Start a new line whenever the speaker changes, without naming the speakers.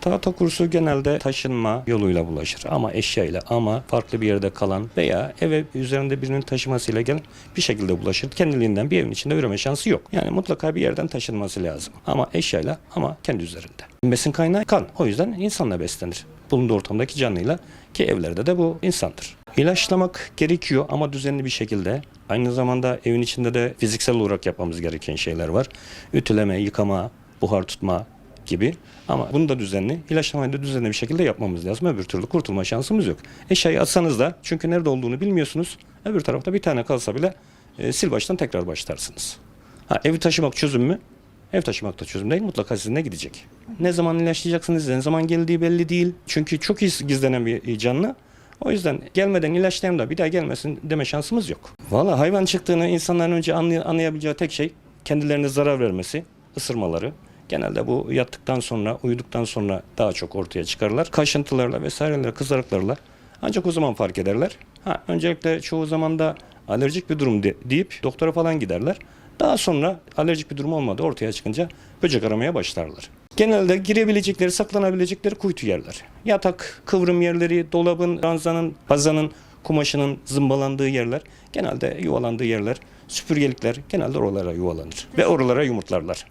Tahta kursu genelde taşınma yoluyla bulaşır ama eşyayla ama farklı bir yerde kalan veya eve üzerinde birinin taşımasıyla gelen bir şekilde bulaşır. Kendiliğinden bir evin içinde üreme şansı yok. Yani mutlaka bir yerden taşınması lazım. Ama eşyayla ama kendi üzerinde. Besin kaynağı kan. O yüzden insanla beslenir. Bulunduğu ortamdaki canlıyla ki evlerde de bu insandır. İlaçlamak gerekiyor ama düzenli bir şekilde. Aynı zamanda evin içinde de fiziksel olarak yapmamız gereken şeyler var. Ütüleme, yıkama, buhar tutma gibi. Ama bunu da düzenli, ilaçlamayı da düzenli bir şekilde yapmamız lazım. Öbür türlü kurtulma şansımız yok. Eşyayı atsanız da çünkü nerede olduğunu bilmiyorsunuz. Öbür tarafta bir tane kalsa bile e, sil baştan tekrar başlarsınız. Ha, evi taşımak çözüm mü? Ev taşımak da çözüm değil. Mutlaka sizinle gidecek. Ne zaman ilaçlayacaksınız, ne zaman geldiği belli değil. Çünkü çok iyi gizlenen bir canlı. O yüzden gelmeden ilaçlayayım da bir daha gelmesin deme şansımız yok. Valla hayvan çıktığını insanların önce anlay- anlayabileceği tek şey kendilerine zarar vermesi, ısırmaları. Genelde bu yattıktan sonra, uyuduktan sonra daha çok ortaya çıkarlar. Kaşıntılarla vesairelerle, kızarıklarla ancak o zaman fark ederler. Ha, öncelikle çoğu zaman da alerjik bir durum de- deyip doktora falan giderler. Daha sonra alerjik bir durum olmadı ortaya çıkınca böcek aramaya başlarlar. Genelde girebilecekleri, saklanabilecekleri kuytu yerler. Yatak, kıvrım yerleri, dolabın, ranzanın, bazanın, kumaşının zımbalandığı yerler, genelde yuvalandığı yerler, süpürgelikler genelde oralara yuvalanır ve oralara yumurtlarlar.